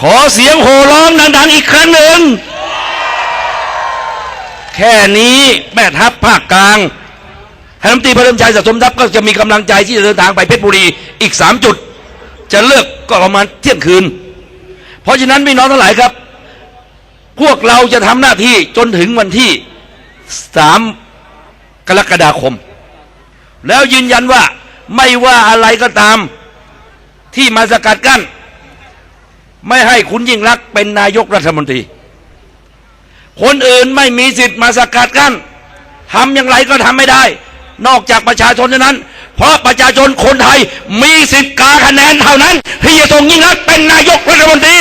ขอเสียงโห่ร้องดัง ๆ อีกครั้งหนึ่ง แค่นี้แม่ทัพภาคกลางท่านรัฐมนตรีพระเดิมชัยสะสมทัพก็จะมีกำลังใจที่จะเดินทางไปเพชรบุรีอีกสามจุด จะเลิกก็ประมาณเที่ยงคืน เพราะฉะนั้นพี่น้องทั้งหลายครับ พวกเราจะทำหน้าที่จนถึงวันที่สามกรกฎาคม แล้วยืนยันว่าไม่ว่าอะไรก็ตามที่มาสกัดกั้น ไม่ให้คุณยิ่งรักษณ์เป็นนายกรัฐมนตรี คนอื่นไม่มีสิทธิ์มาสกัดกั้นทำอย่างไรก็ทำไม่ได้ นอกจากประชาชนเท่านั้น เพราะประชาชนคนไทยมีสิทธิ์กาคะแนนเท่านั้น ที่จะส่งยิ่งรักษณ์เป็นนายกรัฐมนตรี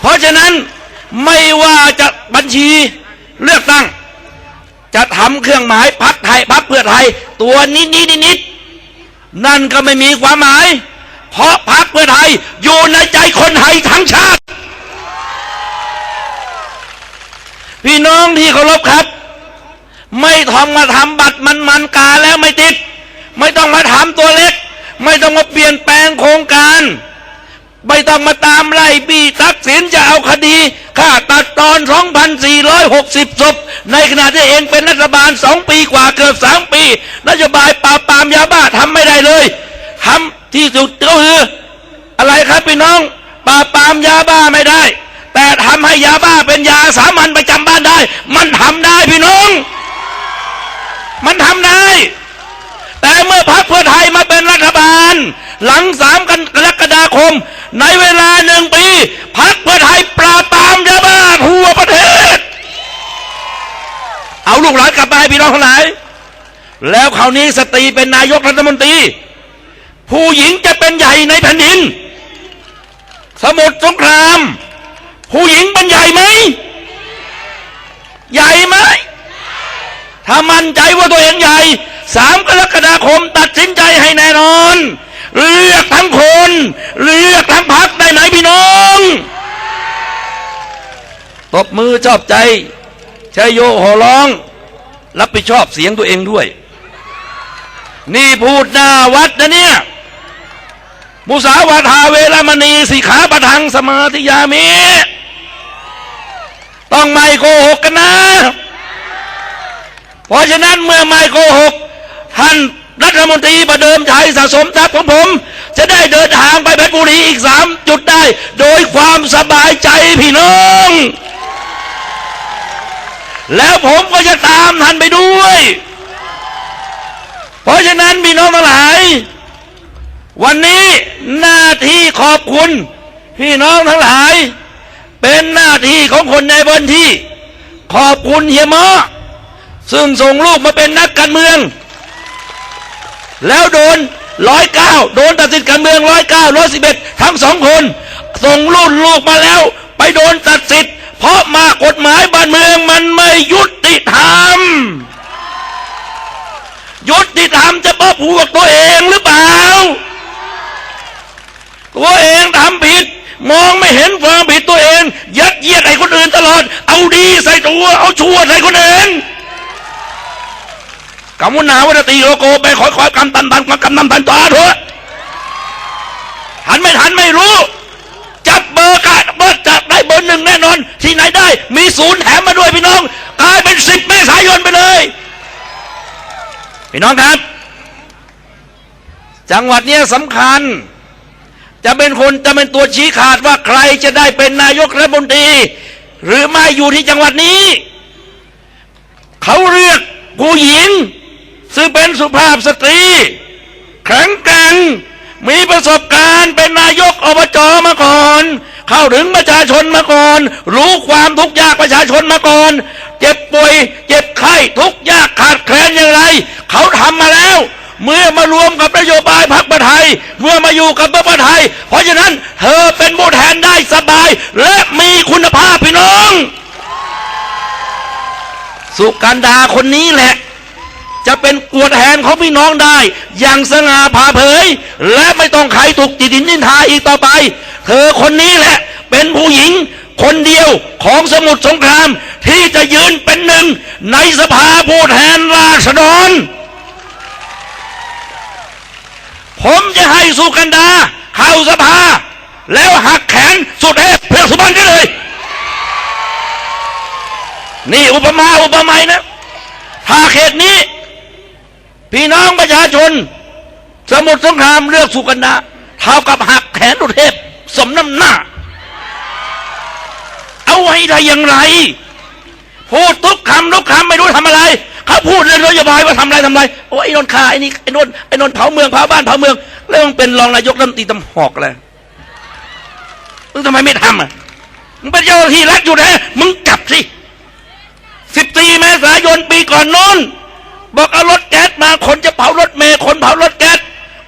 เพราะฉะนั้นไม่ว่าจะบัญชีเลือกตั้ง จะทำเครื่องหมายพักไทยพักเพื่อไทย ตัวนิดนิดนิดนิดนั่นก็ไม่มีความหมาย เพราะพักเพื่อไทยอยู่ในใจคนไทยทั้งชาติ พี่น้องที่เคารพครับ ไม่ต้องมาทำบัตรมันมันกาแล้วไม่ติด ไม่ต้องมาถามตัวเล็ก ไม่ต้องมาเปลี่ยนแปลงโครงการ ไม่ต้องมาตามไล่บี้ทักษิณจะเอาคดีฆ่าตัดตอน 2,460ศพในขณะที่เองเป็นรัฐบาล2ปีกว่าเกือบ3ปี นโยบายปราบปรามยาบ้าทำไม่ได้เลยทำ ที่สุดก็คืออะไรครับพี่น้องปราบปรามยาบ้าไม่ได้ แต่ทำให้ยาบ้าเป็นยาสามัญประจำบ้านได้ มันทำได้พี่น้อง มันทำได้ แต่เมื่อพรรคเพื่อไทยมาเป็นรัฐบาล หลังสามกรกฎาคม ในเวลาหนึ่งปีพรรคเพื่อไทยปราบปรามยาบ้าทั่วประเทศ เอาลูกหลานกลับมาให้พี่น้องทั้งหลายแล้วคราวนี้สตรีเป็นนายกรัฐมนตรี ผู้หญิงจะเป็นใหญ่ในแผ่นดิน สมุทรสงคราม ผู้หญิงเป็นใหญ่ไหม ใหญ่ไหม ถ้ามั่นใจว่าตัวเองใหญ่ สามกรกฎาคมตัดสินใจให้แน่นอน เลือกทั้งคน เลือกทั้งพักได้ไหมพี่น้องตบมือชอบใจชัยโยโห่ร้อง รับผิดชอบเสียงตัวเองด้วย นี่พูดหน้าวัดนะเนี่ย มุสาวาทาเวรมณีสิขาประทังสมาธิยามิ ต้องไม่โกหกกันนะ เพราะฉะนั้นเมื่อไม่โกหก ท่านรัฐมนตรีประเดิมชัยสะสมทรัพย์ของผม จะได้เดินทางไปเพชรบุรีอีกสามจุดได้ โดยความสบายใจพี่น้อง แล้วผมก็จะตามท่านไปด้วย เพราะฉะนั้นพี่น้องทั้งหลาย วันนี้หน้าที่ขอบคุณ พี่น้องทั้งหลาย เป็นหน้าที่ของคนในพื้นที่ ขอบคุณเฮียมอซึ่งส่งลูกมาเป็นนักการเมือง แล้วโดนร้อยเก้าโดนตัดสิทธิ์การเมืองร้อยเก้าร้อยสิบเอ็ดทั้งสองคน ส่งลูกลูกมาแล้ว ไปโดนตัดสิทธิ์ เพราะมากฎหมายบ้านเมืองมันไม่ยุติธรรม ยุติธรรมจะเพราะพวกตัวเองหรือเปล่า ตัวเองทำผิด มองไม่เห็นความผิดตัวเอง ยัดเยียดให้คนอื่นตลอด เอาดีใส่ตัว เอาชั่วใส่คนอื่นกำมุนาวัตตีโลโกไปขอยขอยกำตันตันกำนำตันต่อเถอะหันไม่ทันไม่รู้ จับเบอร์กะเบอร์จับได้เบอร์หนึ่งแน่นอน ที่ไหนได้ มีศูนย์แถมมาด้วยพี่น้องกลายเป็นสิบเมษายนไปเลย พี่น้องครับ จังหวัดเนี้ยสำคัญ จะเป็นคนจะเป็นตัวชี้ขาดว่าใครจะได้เป็นนายกรัฐมนตรี หรือไม่อยู่ที่จังหวัดนี้ เขาเรียกผู้หญิง ซึ่งเป็นสุภาพสตรีแข็งแกร่งมีประสบการณ์เป็นนายกอบจมาก่อน เข้าถึงประชาชนมาก่อน รู้ความทุกข์ยากประชาชนมาก่อน เจ็บป่วย เจ็บไข้ทุกข์ยากขาดแคลนอย่างไร เขาทำมาแล้ว เมื่อมารวมกับนโยบายพรรคประไทย เมื่อมาอยู่กับพรรคประไทย เพราะฉะนั้นเธอเป็นผู้แทนได้สบาย และมีคุณภาพพี่น้อง สุกันดาคนนี้แหละ จะเป็นตัวแทนของพี่น้องได้ อย่างสง่าผ่าเผย และไม่ต้องใครถูกจิตินนินทาอีกต่อไป เธอคนนี้แหละ เป็นผู้หญิงคนเดียวของสมุทรสงครามที่จะยืนเป็นหนึ่งในสภาผู้แทนราษฎร ผมจะให้สุกันดา เข้าสภา แล้วหักแขนสุดเทพเพื่อสุบรรณกันเลย นี่อุปมาอุปไมยนะถ้าเขตนี้ พี่น้องประชาชน สมุทรสงครามเลือกสุกันดาเท่ากับหักแขนสุเทพสมน้ำหน้า เอาไว้ได้อย่างไรพูดทุกคำทุกคำไม่รู้ทำอะไร เขาพูดเรื่องนโยบายว่าทำไรทำไรโอ้ไอ้นนท์ฆ่าไอ้นี่ไอ้นนท์ไอ้นนท์เผาเมืองเผาบ้านเผาเมือง แล้วมึงเป็นรองนายกรัฐมนตรีตำหอกเลยมึงทำไมไม่ทำอะมึงเป็นเจ้าหน้าที่รัฐอยู่นะมึงกลับสิสิบสี่เมษายนปีก่อนโน้นบอกเอารถแก๊สมาคนจะเผารถเมย์คนเผารถแก๊ส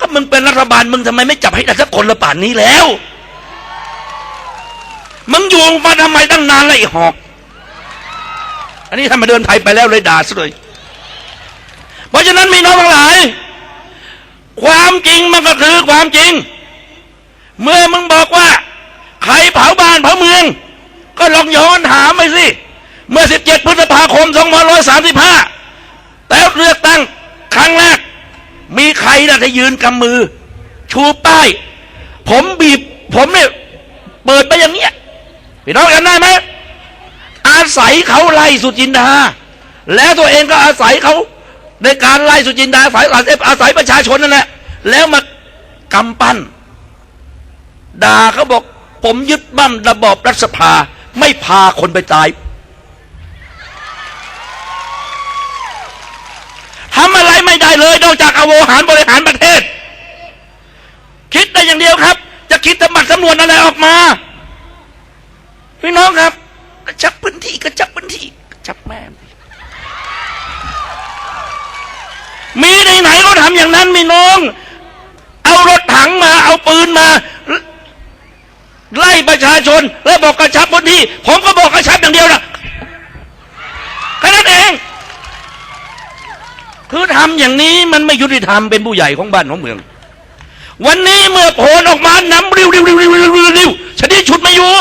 ก็มึงเป็นรัฐบาลมึงทำไมไม่จับให้ได้สักคนละป่านนี้แล้ว มึงอยู่มาทำไมตั้งนานเลยไอหอก อันนี้ถ้ามาเดินไทยไปแล้วเลยด่าซะเลย เพราะฉะนั้นมีน้องทั้งหลาย ความจริงมันก็คือความจริง เมื่อมึงบอกว่า ใครเผาบ้านเผาเมือง ก็ลองย้อนถามไปสิ เมื่อ 17 พฤษภาคม 2535 แต่เลือกตั้งครั้งแรก มีใครนะที่ยืนกำมือ ชูป้าย ผมบีบ ผมเนี่ยเปิดไปอย่างเงี้ยพี่น้องกันได้ไหมอาศัยเขาไล่สุจินดาแล้วตัวเองก็อาศัยเขา ในการไล่สุจินดาอาศัยอาศัยประชาชนนั่นแหละแล้วมากำปั้นด่าเขาบอก ผมยึดมั่นระบอบรัฐสภา ไม่พาคนไปตายทำอะไรไม่ได้เลย นอกจากเอาโวหารบริหารประเทศ คิดได้อย่างเดียวครับ จะคิดสมัครสำนวนอะไรออกมา พี่น้องครับ กระชับพื้นที่กระชับพื้นที่กระชับแม่งมีในไหนก็ี่น้อง เอารถถังมา เอาปืนมา ไล่ประชาชน แล้วบอกกระชับพื้นที่ ผมก็บอกกระชับอย่างเดียวนะแค่นั้นเอง คือทำอย่างนี้มันไม่ยุติธรรมเป็นผู้ใหญ่ของบ้านของเมือง วันนี้เมื่อโผล่ออกมานำริ้วริ้วริ้วริ้วริ้วริ้วริ้วชนิดฉุดไม่อยู่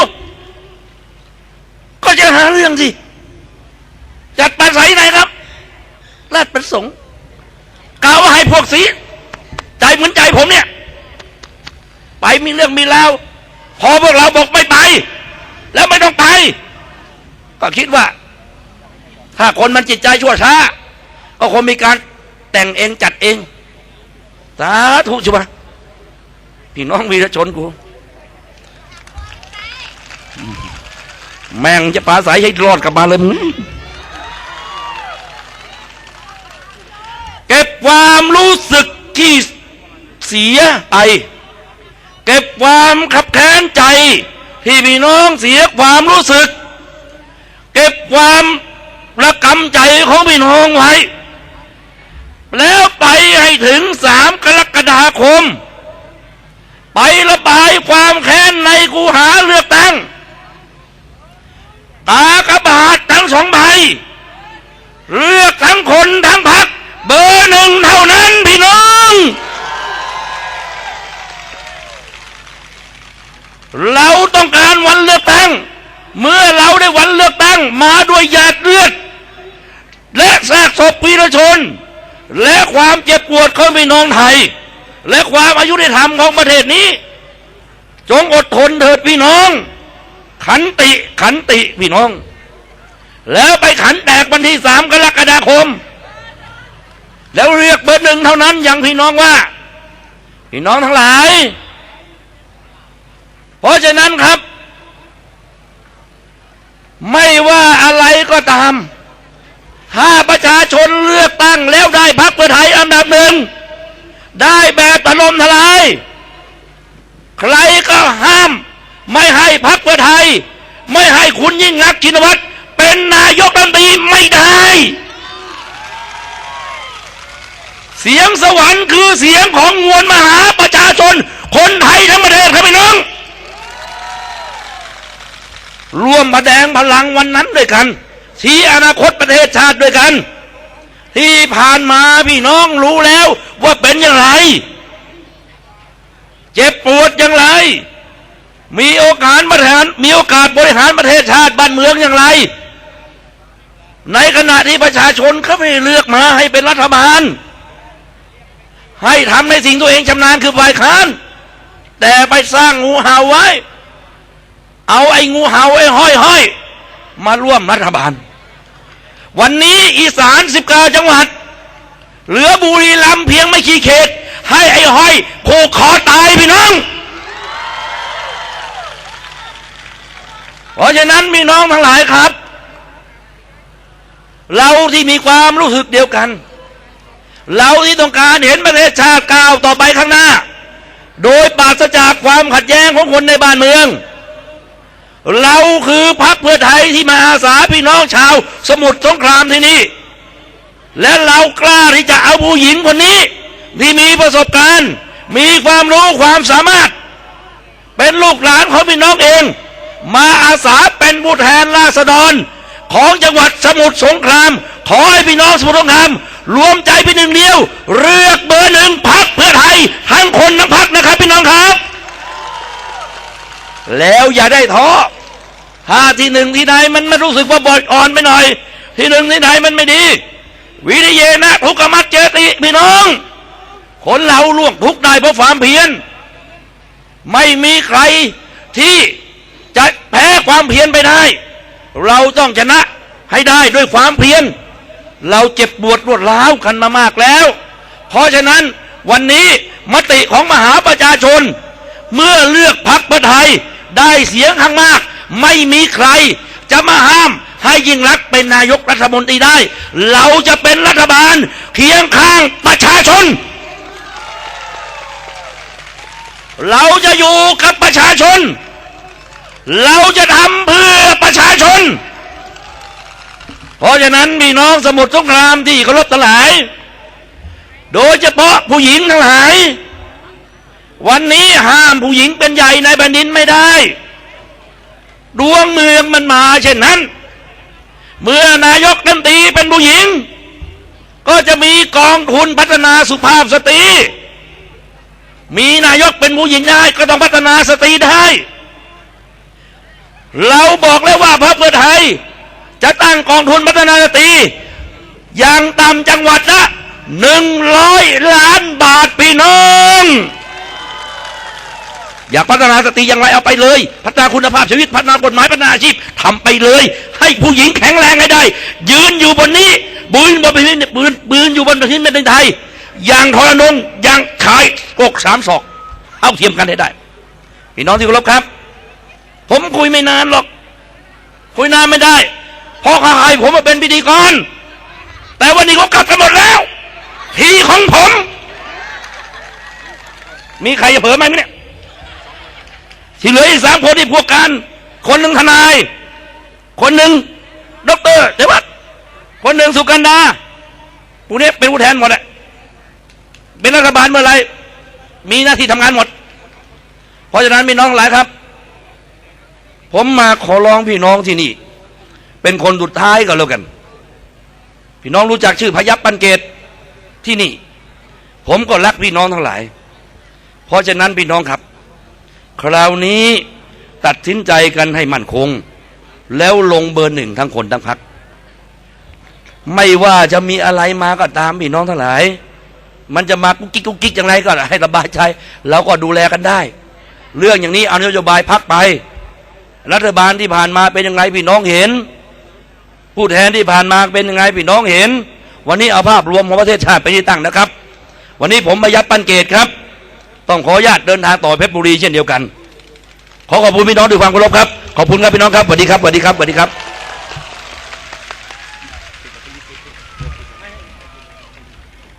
ก็จะหาเรื่องสิจัดปลาใสไหนครับลาดประสงค์กล่าวว่าให้พวกสี ใจเหมือนใจผมเนี่ย ไปมีเรื่องมีแล้วพอพวกเราบอกไม่ไป แล้วไม่ต้องไป ก็คิดว่า ถ้าคนมันจิตใจชั่วช้า ก็คงมีการแต่งเองจัดเองสาธุชุบะพี่น้องวีรชนกู แม่งจะปลาใสให้รอดกลับมาเลยมึงเก็บความรู้สึกที่ เสียไปเก็บความขับแค้นใจ ที่พี่น้องเสียความรู้สึก เก็บความระกำใจของพี่น้องไว้ แล้วไปให้ถึงสามกรกฎาคม ไประบายความแค้นในกูหาเลือกตั้งตากระบาดทั้งสองใบเลือกทั้งคนทั้งพักเบอร์หนึ่งเท่านั้นพี่น้อง เราต้องการวันเลือกตั้ง เมื่อเราได้วันเลือกตั้งมาด้วยหยาดเลือด และซากศพพีรชน และความเจ็บปวดของ พี่น้องไทย และความอายุธรรมของประเทศนี้ จงอดทนเถิดพี่น้อง ขันติขันติพี่น้อง แล้วไปขันแตกวันที่สามกรกฎาคม แล้วเรียกเบอร์หนึ่งเท่านั้นอย่างพี่น้องว่า พี่น้องทั้งหลาย เพราะฉะนั้นครับ ไม่ว่าอะไรก็ตามถ้าประชาชนเลือกตั้งแล้วได้พรรคเพื่อไทยอันดับหนึ่ง ได้แบบถล่มทลาย ใครก็ห้าม ไม่ให้พรรคเพื่อไทย ไม่ให้คุณยิ่งรักชินวัตรเป็นนายกรัฐมนตรีไม่ได้ เสียงสวรรค์คือเสียงของมวลมหาประชาชน คนไทยทั้งประเทศครับพี่น้อง ร่วมมาแดงพลังวันนั้นด้วยกัน ชี้อนาคตประเทศชาติด้วยกัน ที่ผ่านมาพี่น้องรู้แล้วว่าเป็นอย่างไร เจ็บปวดอย่างไร มีโอกาสบริหารมีโอกาสบริหารประเทศชาติบ้านเมืองอย่างไร ในขณะที่ประชาชนเขาไม่เลือกมาให้เป็นรัฐบาล ให้ทำในสิ่งตัวเองชำนาญคือฝ่ายค้าน แต่ไปสร้างงูเห่าไว้ เอาไอ้งูเห่าไอ้ห้อยห้อยมาร่วมรัฐบาล วันนี้อีสานสิบเก้าจังหวัด เหลือบุรีรัมย์เพียงไม่กี่เขต ให้ไอ้ห้อยผูกคอตายพี่น้อง เพราะฉะนั้นมีน้องทั้งหลายครับ เราที่มีความรู้สึกเดียวกัน เราที่ต้องการเห็นประเทศชาติก้าวต่อไปข้างหน้า โดยปราศจากความขัดแย้งของคนในบ้านเมือง เราคือพรรคเพื่อไทยที่มาอาสาพี่น้องชาว สมุทรสงครามที่นี่ และเรากล้าที่จะเอาผู้หญิงคนนี้ ที่มีประสบการณ์ มีความรู้ความสามารถ เป็นลูกหลานของพี่น้องเอง มาอาสาเป็นผู้แทนราษฎร ของจังหวัดสมุทรสงคราม ขอให้พี่น้องสมุทรสงคราม รวมใจเป็นหนึ่งเดียว เลือกเบอร์หนึ่งพักเพื่อไทยทั้งคนทั้งพักนะครับพี่น้องครับ แล้วอย่าได้ท้อ ถ้าที่หนึ่งที่ใดมันไม่รู้สึกว่าบอดอ่อนไปหน่อย ที่หนึ่งที่ใดมันไม่ดี วิริเยนะทุกขมัดเจติพี่น้อง คนเราล่วงทุกได้เพราะความเพียรไม่มีใครที่จะแพ้ความเพียรไปได้ เราต้องชนะให้ได้ด้วยความเพียรเราเจ็บปวดรวดร้าวกันมามากแล้ว เพราะฉะนั้นวันนี้มติของมหาประชาชน เมื่อเลือกพักเพื่อไทยได้เสียงข้างมาก ไม่มีใคร จะมาห้ามให้ยิ่งรักเป็นนายกรัฐมนตรีได้ เราจะเป็นรัฐบาลเคียงข้างประชาชน เราจะอยู่กับประชาชน เราจะทำเพื่อประชาชน เพราะฉะนั้นพี่น้องสมุทรสงครามที่เคารพทั้งหลาย โดยเฉพาะผู้หญิงทั้งหลาย วันนี้ห้ามผู้หญิงเป็นใหญ่ในแผ่นดินไม่ได้ ดวงเมืองมันมาเช่นนั้น เมื่อนายกรัฐมนตีเป็นผู้หญิง ก็จะมีกองทุนพัฒนาสุภาพสตรี มีนายกเป็นผู้หญิงได้ก็ต้องพัฒนาสตรีได้ เราบอกแล้วว่าพรรคเพื่อไทย จะตั้งกองทุนพัฒนาสตรีอย่างต่ำจังหวัดละหนึ่งร้อยล้านบาทพี่น้อง อยากพัฒนาสตรีอย่างไรเอาไปเลย พัฒนาคุณภาพชีวิตพัฒนากฎหมายพัฒนาอาชีพทำไปเลย ให้ผู้หญิงแข็งแรงให้ได้ ยืนอยู่บนนี้บืนบนพื้นบืนบืนอยู่บนพื้นแผ่นดินไทยอย่างทรนงอย่างขายกกสามศอกเอาเทียมกันให้ได้พี่น้องที่เคารพครับ ผมคุยไม่นานหรอก คุยนานไม่ได้เพราะเขาให้ผมมาเป็นพิธีกรแต่วันนี้เขากลับกันหมดแล้ว ทีของผม มีใครจะเผลอไหมเนี่ย ที่เหลืออีกสามคนที่พวกการคนหนึ่งทนาย คนหนึ่งด็อกเตอร์เทวัตคนหนึ่งสุกันดาพวกนี้เป็นผู้แทนหมดแหละเป็นรัฐบาลเมื่อไหรมีหน้าที่ทำงานหมด เพราะฉะนั้นพี่น้องหลายครับ ผมมาขอร้องพี่น้องที่นี่ เป็นคนสุดท้ายก็แล้วกัน พี่น้องรู้จักชื่อพยับปันเกตที่นี่ ผมก็รักพี่น้องทั้งหลาย เพราะฉะนั้นพี่น้องครับ คราวนี้ตัดสินใจกันให้มั่นคง แล้วลงเบอร์หนึ่งทั้งคนทั้งพัก ไม่ว่าจะมีอะไรมาก็ตามพี่น้องทั้งหลาย มันจะมากุ๊กกิ๊กกุ๊กกิ๊กอย่างไรก็ให้ระบายใจเราก็ดูแลกันได้ เรื่องอย่างนี้เอานโยบายพักไป รัฐบาลที่ผ่านมาเป็นยังไงพี่น้องเห็น ผู้แทนที่ผ่านมาเป็นยังไงพี่น้องเห็น วันนี้เอาภาพรวมของประเทศชาติไปที่ตั้งนะครับ วันนี้ผมมายัดปันเกตครับ ต้องขออนุญาตเดินทางต่อเพชรบุรีเช่นเดียวกัน ขอขอบคุณพี่น้องด้วยความเคารพครับ ขอบคุณครับพี่น้องครับสวัสดีครับสวัสดีครับสวัสดีครับ